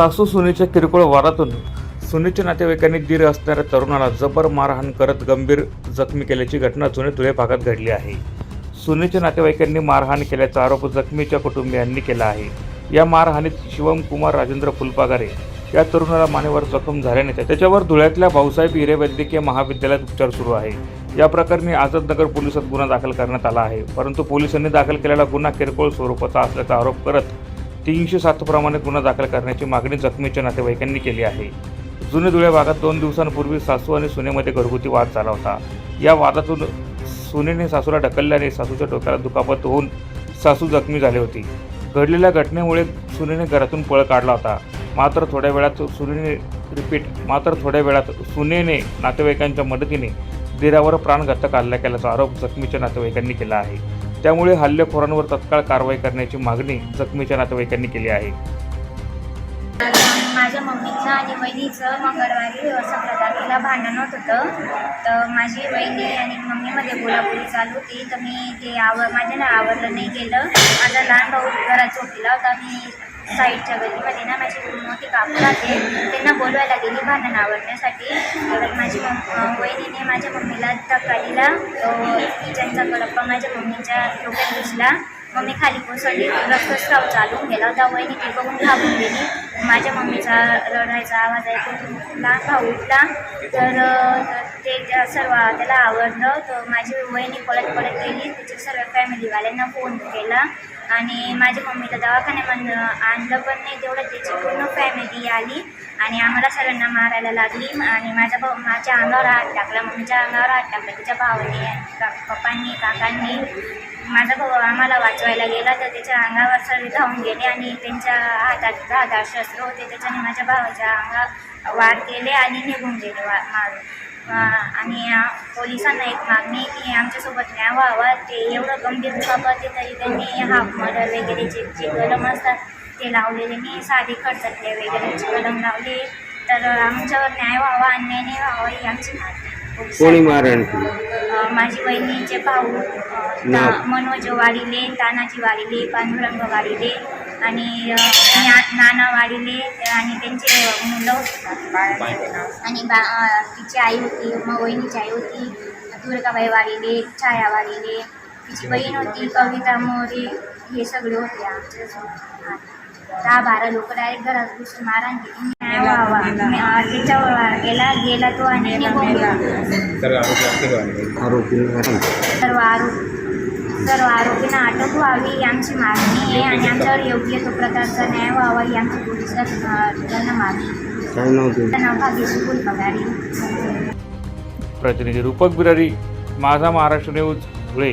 सासू सुनेच्या किरकोळ वारातून सुनेच्या नातेवाईकांनी दीर असणाऱ्या तरुणाला जबर मारहाण करत गंभीर जखमी केल्याची घटना जुने धुळे भागात घडली आहे. सुनेच्या नातेवाईकांनी मारहाण केल्याचा आरोप जखमीच्या कुटुंबियांनी केला आहे. या मारहाणीत शिवम कुमार राजेंद्र फुलपागारे या तरुणाला मानेवर जखम झाल्याने त्या- त्याच्यावर धुळ्यातल्या भाऊसाहेब हिरे वैद्यकीय महाविद्यालयात उपचार सुरू आहे. या प्रकरणी आझादनगर पोलिसात गुन्हा दाखल करण्यात आला आहे. परंतु पोलिसांनी दाखल केलेला गुन्हा किरकोळ स्वरूपाचा असल्याचा आरोप करत तीनशे सात प्रमाणे गुन्हा दाखल करण्याची मागणी जखमीच्या नातेवाईकांनी केली आहे. जुने धुळे भागात दोन दिवसांपूर्वी सासू आणि सुनेमध्ये घरगुती वाद झाला होता. या वादातून सुनेने सासूला ढकलल्याने सासूच्या डोक्याला दुखापत होऊन सासू जखमी झाली होती. घडलेल्या घटनेमुळे सुनेने घरातून पळ काढला होता. मात्र थोड्या वेळात सुनेने रिपीट मात्र थोड्या वेळात सुनेने नातेवाईकांच्या मदतीने दिरावर प्राणघातक हल्ला केल्याचा आरोप जखमीच्या नातेवाईकांनी केला आहे. त्यामुळे हल्लेखोरांवर तत्काळ कारवाई करण्याची मागणी जखमीच्या नातेवाईकांनी केली आहे. माझ्या मम्मीचं आणि बहिणीचं मंगळवारी सतरा भांडण होत होतं. तर माझी बहिणी आणि मम्मीमध्ये बोलाबोली चालू होती. तर मी ते आव माझ्या आवडलं नाही गेलं. माझा लहान भाऊ घरात झोपला होता. मी साईडच्या गलीमध्ये ना माझी मोठी काकू राहते त्यांना बोलवायला गेली भांडण आवडण्यासाठी तर माझी मम वहिनीने माझ्या मम्मीला धक्का दिला किचनचा कडप्पा माझ्या मम्मीच्या डोक्यात घुसला मम्मी खाली कोसळली. रक्तस्राव चालून गेला होता. वहिनी ती बघून घाबरून गेली. माझ्या मम्मीचा रडायचा आवाज ऐकून लहान भाऊ उठला. तर ते सर्व त्याला आवडलं. तर माझी वहिनी पळत पळत गेली. त्याच्या सर्व फॅमिलीवाल्यांना फोन केला. आणि माझ्या मम्मीला दवाखान्यामधनं आणलं पण नाही तेवढं. त्याची पूर्ण फॅमिली आली आणि आम्हाला सर्वांना मारायला लागली. आणि माझ्या भाऊ माझ्या अंगावर हात टाकला. मम्मीच्या अंगावर हात टाकला. तिच्या भावाने का पप्पांनी काकांनी माझा भाऊ आम्हाला वाचवायला गेला. तर त्याच्या अंगावर सर्व धावून गेले आणि त्यांच्या हातात दहा दहा शस्त्र होते. त्याच्याने माझ्या भावाच्या अंगा वार केले आणि निघून गेले वा मारून. आणि पोलिसांना एक मागणी की आमच्यासोबत न्याय व्हावा. ते एवढं गंभीर आहे तरी त्यांनी हाफ मर्डर वगैरे जे जे कलम असतात ते लावलेले नाही. साधे खडचटले वगैरेचे कलम लावले. तर आमच्यावर न्याय व्हावा अन्याय नाही व्हावा ही आमची. कोणी मारण माझी बहिणीचे भाऊ मनोज वाडिले तानाजी वाडिले पांडुरंग वाडिले आणि नाना वाडिले आणि त्यांचे मुलं आणि बा तिची आई होती मग वहिनीची आई होती दुर्गाबाई वाडिले छाया वाडिले तिची बहीण होती कविता मोरे हे सगळे होते आमच्या दहा बारा लोक डायरेक्ट घरात घुसून अं, त्याच्यावर गेला गेला तो आणि. सर्व आरोप सर्व आरोपींना अटक व्हावी ही आमची मागणी आहे आणि आमच्यावर योग्य तो प्रकारचा न्याय व्हावा ही आमची पोलिसांना मागणी फुलपगारी. प्रतिनिधी रूपक बिरारी माझा महाराष्ट्र न्यूज धुळे.